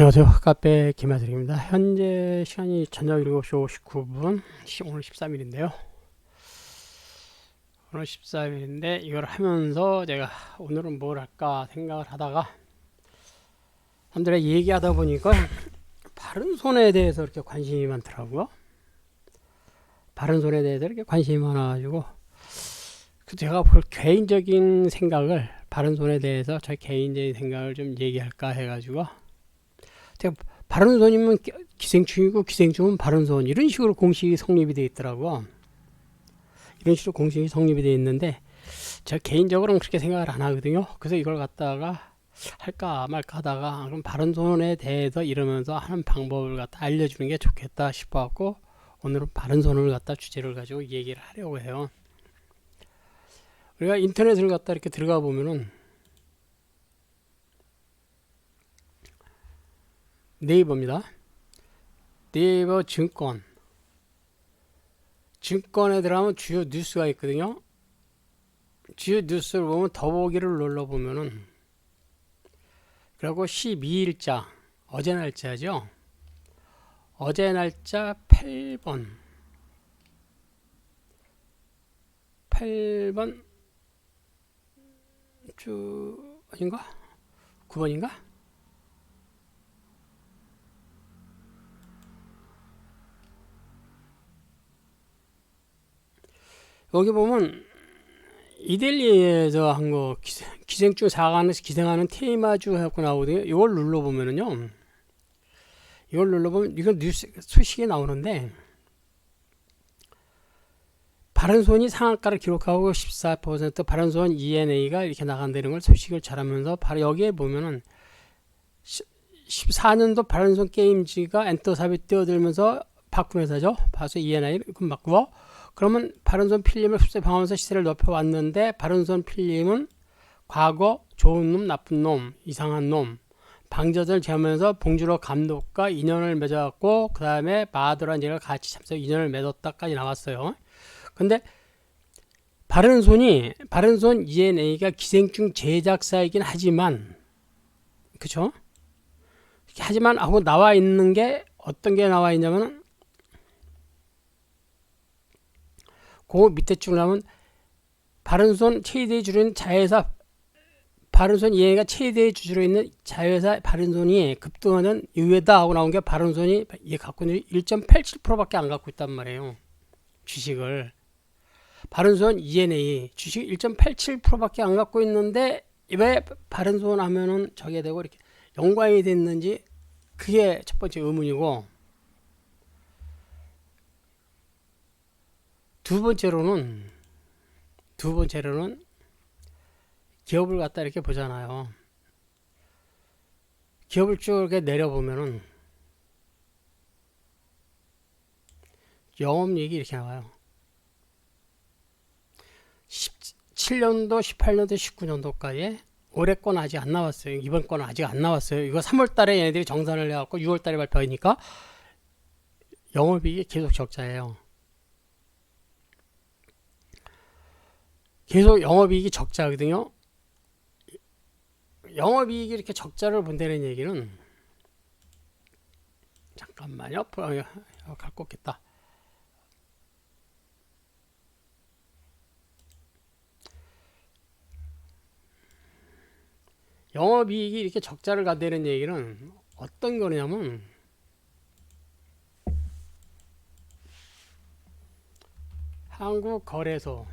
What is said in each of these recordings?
안녕하세요. 카페 김하들입니다. 현재 시간이 저녁 7시 59분, 오늘 13일인데요. 오늘 13일인데 이걸 하면서 제가 오늘은 뭘 할까 생각을 하다가 사람들이 얘기하다 보니까 바른 손에 대해서 이렇게 관심이 많더라고요. 바른 손에 대해서 이렇게 관심이 많아가지고 그 제가 볼 개인적인 생각을 바른 손에 대해서 저 개인적인 생각을 좀 얘기할까 해가지고 바른 손이면 기생충이고 기생충은 바른 손 이런 식으로 공식이 성립이 되어 있더라고. 이런 식으로 공식이 성립이 되어 있는데 제가 개인적으로는 그렇게 생각을 안 하거든요. 그래서 이걸 갖다가 할까 말까 하다가 그럼 바른 손에 대해서 이러면서 하는 방법을 갖다 알려주는 게 좋겠다 싶어갖고 오늘은 바른 손을 갖다 주제를 가지고 얘기를 하려고 해요. 우리가 인터넷을 갖다 이렇게 들어가 보면은 네이버입니다. 네이버 증권. 증권에 들어가면 주요 뉴스가 있거든요. 주요 뉴스를 보면 더보기를 눌러보면은 그리고 12일자 어제 날짜죠. 어제 날짜 8번 8번 주 아닌가? 9번인가? 여기 보면 이델리에서 한 거 기생 충 사과하는 기생하는 테마주 해갖고 나오거든요. 이걸 눌러보면은요. 이걸 눌러보면 이건 뉴스 소식이 나오는데 바른손이 상한가를 기록하고 14% 바른손 ENA가 이렇게 나간다는 걸 소식을 잘하면서 바로 여기에 보면은 14년도 바른손 게임즈가 엔터삽이 뛰어들면서 바꾼 회사죠. 봐서 ENA를 바꾸고 그러면 바른손 필름을 흡수방하면서 시세를 높여왔는데 바른손 필름은 과거 좋은 놈, 나쁜 놈, 이상한 놈, 방저들 제하면서 봉주로 감독과 인연을 맺어갖고 그 다음에 바드란 얘가 같이 참석 인연을 맺었다까지 나왔어요. 근데 바른손이 바른손 ENA가 기생충 제작사이긴 하지만 그쵸? 하지만 하고 나와 있는 게 어떤 게 나와 있냐면 그 밑에 쭉 나오면 바른손 최대 주주인 자회사 바른손 이해가 최대 주주로 있는 자회사 바른손이 급등하는 이유다 하고 나온 게 바른손이 얘 갖고 있는 1.87%밖에 안 갖고 있단 말이에요. 주식을 바른손 ENA 주식 1.87%밖에 안 갖고 있는데 왜 바른손 하면은 저게 되고 이렇게 연관이 됐는지 그게 첫 번째 의문이고 두 번째로는 두 번째로는 기업을 갖다 이렇게 보잖아요. 기업을 쭉 이렇게 내려보면은 영업이익이 이렇게 나와요. 17년도, 18년도, 19년도까지 올해 건 아직 안 나왔어요. 이번 건 아직 안 나왔어요. 이거 3월 달에 얘네들이 정산을 해갖고 6월 달에 발표하니까 영업이익이 계속 적자예요. 계속 영업이익이 적자거든요. 영업이익이 이렇게 적자를 본다는 얘기는 잠깐만요. 갖고 있겠다. 영업이익이 이렇게 적자를 간다는 얘기는 어떤 거냐면 한국거래소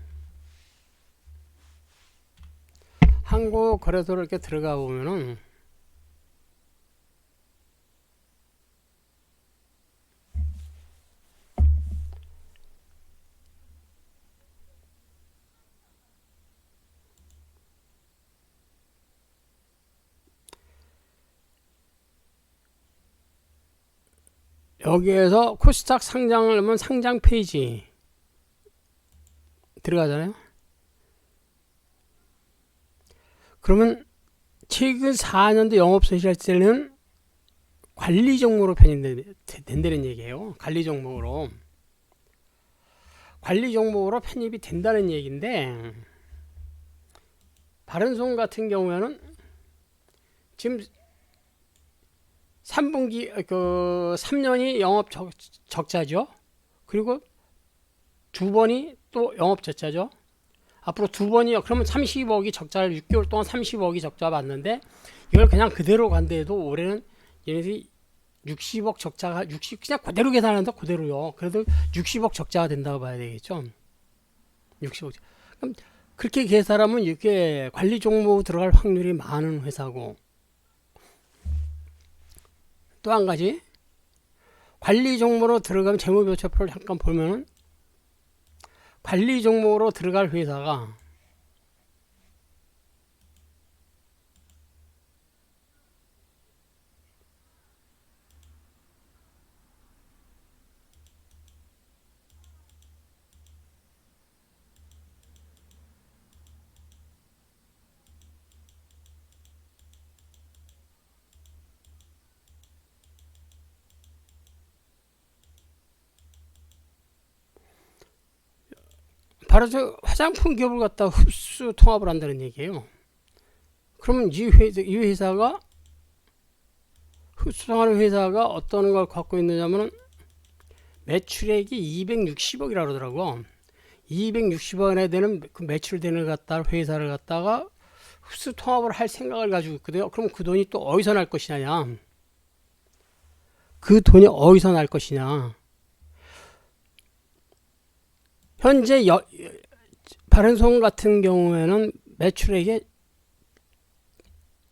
한국 거래소를 이렇게 들어가 보면은 여기에서 코스닥 상장을 하면 상장 페이지 들어가잖아요. 그러면 최근 4년도 영업 손실할 때는 관리 종목으로 편입된다는 얘기예요. 관리 종목으로. 관리 종목으로 편입이 된다는 얘기인데 바른손 같은 경우에는 지금 3분기 그 3년이 영업 적, 적자죠. 그리고 두 번이 또 영업 적자죠. 앞으로 두 번이요. 그러면 30억이 적자를 6개월 동안 30억이 적자 봤는데 이걸 그냥 그대로 간데도 올해는 얘네들이 60억 적자가 60 그냥 그대로 계산한다 그대로요. 그래도 60억 적자가 된다고 봐야 되겠죠. 60억. 그럼 그렇게 계산하면 이렇게 관리 종목 들어갈 확률이 많은 회사고 또 한 가지 관리 종목으로 들어가면 재무교체표를 잠깐 보면은 관리 종목으로 들어갈 회사가 바로 저 화장품 기업을 갖다 흡수 통합을 한다는 얘기예요. 그러면 이, 회사, 이 회사가 흡수하는 회사가 어떤 걸 갖고 있느냐면은 매출액이 260억이라 그러더라고. 260억에 되는 그 매출 되는 갖다 회사를 갖다가 흡수 통합을 할 생각을 가지고 있거든요. 그럼 그 돈이 또 어디서 날 것이냐? 그 돈이 어디서 날 것이냐? 현재 여, 바른송 같은 경우에는 매출액이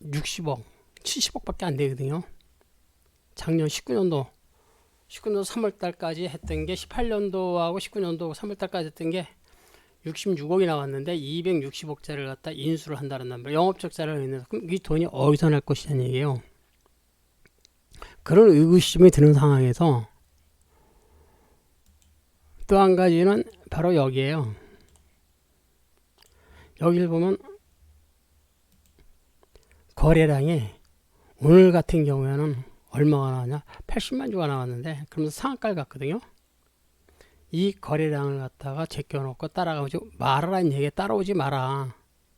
60억, 70억밖에 안 되거든요. 작년 19년도, 19년도 3월 달까지 했던 게 18년도하고 19년도 3월 달까지 했던 게 66억이 나왔는데 260억짜리를 갖다 인수를 한다는 말이에요. 영업 적자를 했는데 그럼 이 돈이 어디서 날 것이냐는 얘기예요. 그런 의구심이 드는 상황에서 또 한 가지는 바로 여기에요. 여기를 보면 거래량이 오늘 같은 경우에는 얼마가 나왔냐? 80만 주가 나왔는데 그러면서 상한가를 갔거든요. 이 거래량을 갖다가 제껴놓고 따라가지고 말하라는 얘기에 따라오지 마라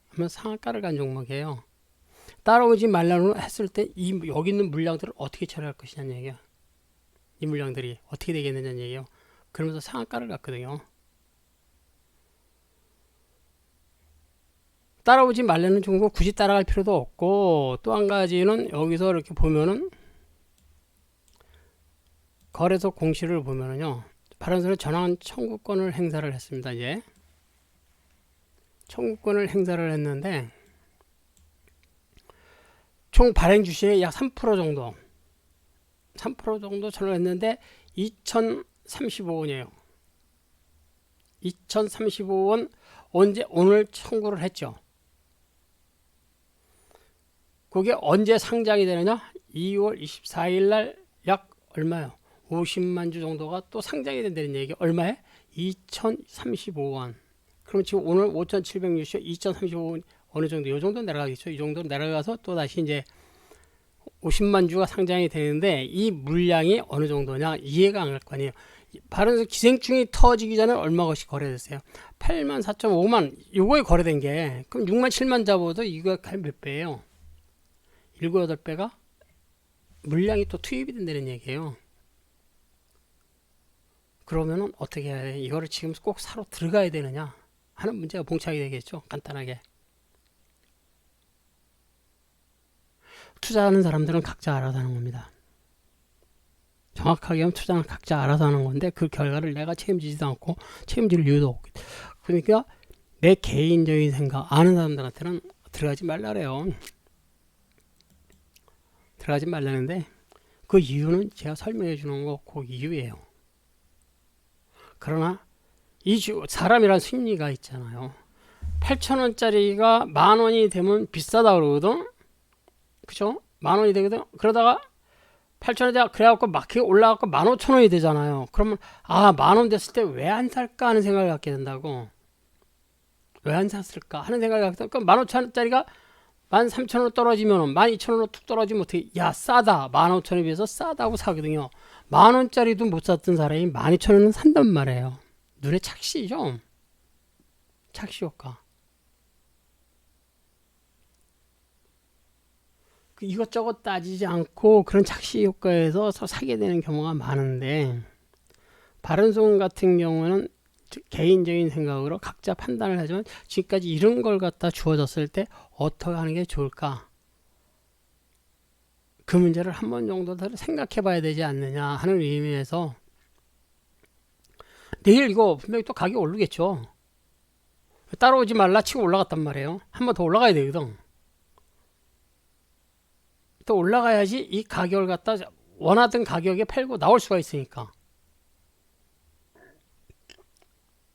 하면 상한가를 간 종목이에요. 따라오지 말라고 했을 때 이 여기 있는 물량들을 어떻게 처리할 것이냐는 얘기야. 이 물량들이 어떻게 되겠느냐는 얘기예요. 그러면서 상한가를 갔거든요. 따라오지 말라는 종목 굳이 따라갈 필요도 없고 또 한 가지는 여기서 이렇게 보면은 거래소 공시를 보면은요 발언서는 전환 청구권을 행사를 했습니다 이제 청구권을 행사를 했는데 총 발행 주식의 약 3% 정도 3% 정도 전환했는데 2035원이에요 2035원 언제 오늘 청구를 했죠 그게 언제 상장이 되느냐? 2월 24일 날 약 얼마요? 50만 주 정도가 또 상장이 된다는 얘기. 얼마에? 2035원. 그럼 지금 오늘 5,760, 2035원 어느 정도? 이 정도 내려가겠죠. 이 정도 내려가서 또 다시 이제 50만 주가 상장이 되는데 이 물량이 어느 정도냐? 이해가 안 갈 거 아니에요. 바로 기생충이 터지기 전에 얼마 것이 거래됐어요? 8만 4.5만 요거에 거래된 게 그럼 6만 7만 잡아도 이거 몇 배예요? 7, 8배가 물량이 또 투입이 된다는 얘기예요. 그러면은 어떻게 해야 돼? 이거를 지금 꼭 사러 들어가야 되느냐 하는 문제가 봉착이 되겠죠. 간단하게. 투자하는 사람들은 각자 알아서 하는 겁니다. 정확하게 하면 투자는 각자 알아서 하는 건데 그 결과를 내가 책임지지도 않고 책임질 이유도 없고 그러니까 내 개인적인 생각 아는 사람들한테는 들어가지 말라래요. 들어가지 말라는데 그 이유는 제가 설명해 주는 거 그 이유예요. 그러나 이 주, 사람이란 심리가 있잖아요. 8천 원짜리가 만 원이 되면 비싸다 그러거든. 그죠? 만 원이 되거든. 그러다가 8천 원이 그래갖고 마켓 올라갖고 만 오천 원이 되잖아요. 그러면 아 만 원 됐을 때 왜 안 살까 하는 생각을 갖게 된다고. 왜 안 샀을까 하는 생각을 갖게 되니까 만 오천 원짜리가 만 삼천 원으로 떨어지면 만 이천 원으로 툭 떨어지면 어떻게 야 싸다. 만 오천 원에 비해서 싸다고 사거든요. 만 원짜리도 못 샀던 사람이 만 이천 원은 산단 말이에요. 눈에 착시죠? 착시 효과 이것저것 따지지 않고 그런 착시 효과에서 서 사게 되는 경우가 많은데 바른손 같은 경우는 개인적인 생각으로 각자 판단을 하지만 지금까지 이런 걸 갖다 주어졌을 때 어떻게 하는 게 좋을까? 그 문제를 한 번 정도 더 생각해 봐야 되지 않느냐 하는 의미에서 내일 이거 분명히 또 가격 오르겠죠. 따라오지 말라 치고 올라갔단 말이에요. 한 번 더 올라가야 되거든. 또 올라가야지 이 가격을 갖다 원하던 가격에 팔고 나올 수가 있으니까.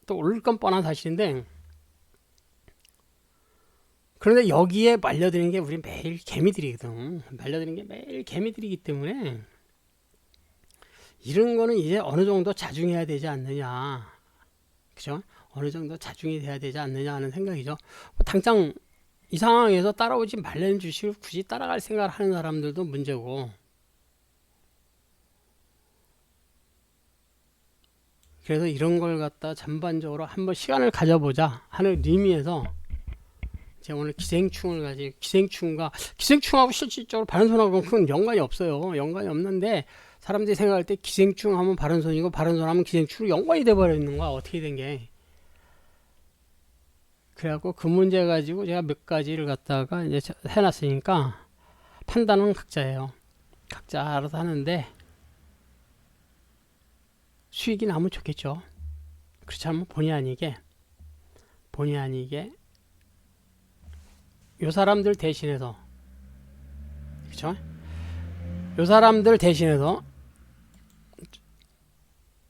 또 오를 건 뻔한 사실인데 그런데 여기에 말려드는 게 우리 매일 개미들이거든. 말려드는 게 매일 개미들이기 때문에 이런 거는 이제 어느 정도 자중해야 되지 않느냐. 그죠? 어느 정도 자중이 돼야 되지 않느냐 하는 생각이죠. 뭐 당장 이 상황에서 따라오지 말라는 주식을 굳이 따라갈 생각을 하는 사람들도 문제고 그래서 이런 걸 갖다 전반적으로 한번 시간을 가져보자 하는 의미에서 제가 오늘 기생충을 가지고 기생충과 기생충하고 실질적으로 바른손하고 큰 연관이 없어요. 연관이 없는데 사람들이 생각할 때 기생충 하면 바른손이고 바른손 하면 기생충으로 연관이 돼버려 있는 거야. 어떻게 된 게. 그래갖고 그 문제 가지고 제가 몇 가지를 갖다가 이제 해놨으니까 판단은 각자예요. 각자 알아서 하는데 수익이 나면 좋겠죠. 그렇지 않으면 본의 아니게 본의 아니게 요 사람들 대신해서 그쵸? 요 사람들 대신해서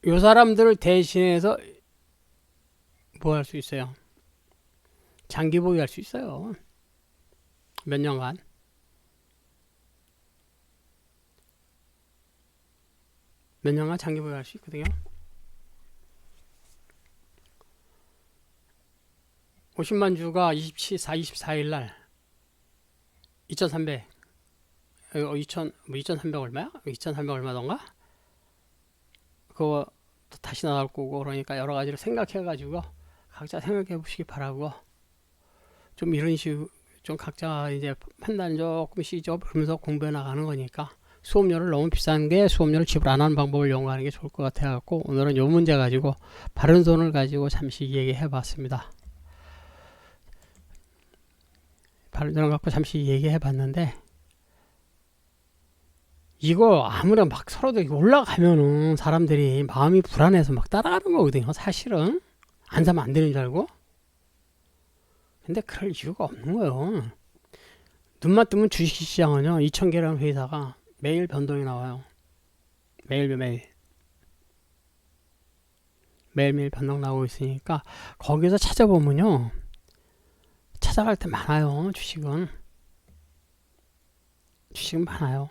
요 사람들을 대신해서 뭐 할 수 있어요? 장기 보유할 수 있어요. 몇 년간. 몇 년간 장기 보유할 수 있거든요. 50만 주가 24, 24일 날 2,300, 어, 2,000, 뭐 2,300 얼마야? 2,300 얼마던가? 그거 또 다시 나올 거고 그러니까 여러 가지를 생각해 가지고 각자 생각해 보시기 바라고 좀 이런 식으로 좀 각자 이제 판단 조금씩 좀 그러면서 공부해 나가는 거니까 수업료를 너무 비싼 게 수업료를 지불 안 하는 방법을 연구하는 게 좋을 것 같아 갖고 오늘은 요 문제 가지고 바른 손을 가지고 잠시 얘기해 봤습니다. 바른 손을 갖고 잠시 얘기해 봤는데 이거 아무나 막 서로도 올라가면은 사람들이 마음이 불안해서 막 따라가는 거거든요. 사실은 안 사면 안 되는 줄 알고. 근데 그럴 이유가 없는 거예요. 눈만 뜨면 주식시장은요, 2,000개라는 회사가 매일 변동이 나와요. 매일 매일. 매일매일 변동 나오고 있으니까 거기서 찾아보면요. 찾아갈 때 많아요. 주식은. 주식은 많아요.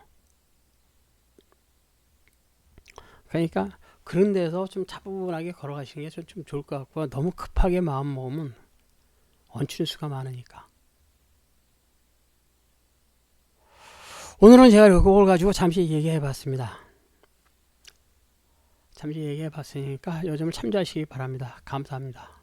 그러니까 그런 데서 좀 차분하게 걸어가시는 게 좀, 좀 좋을 것 같고 너무 급하게 마음 먹으면 얹히는 수가 많으니까. 오늘은 제가 그걸 가지고 잠시 얘기해 봤습니다. 잠시 얘기해 봤으니까 요점을 참조하시기 바랍니다. 감사합니다.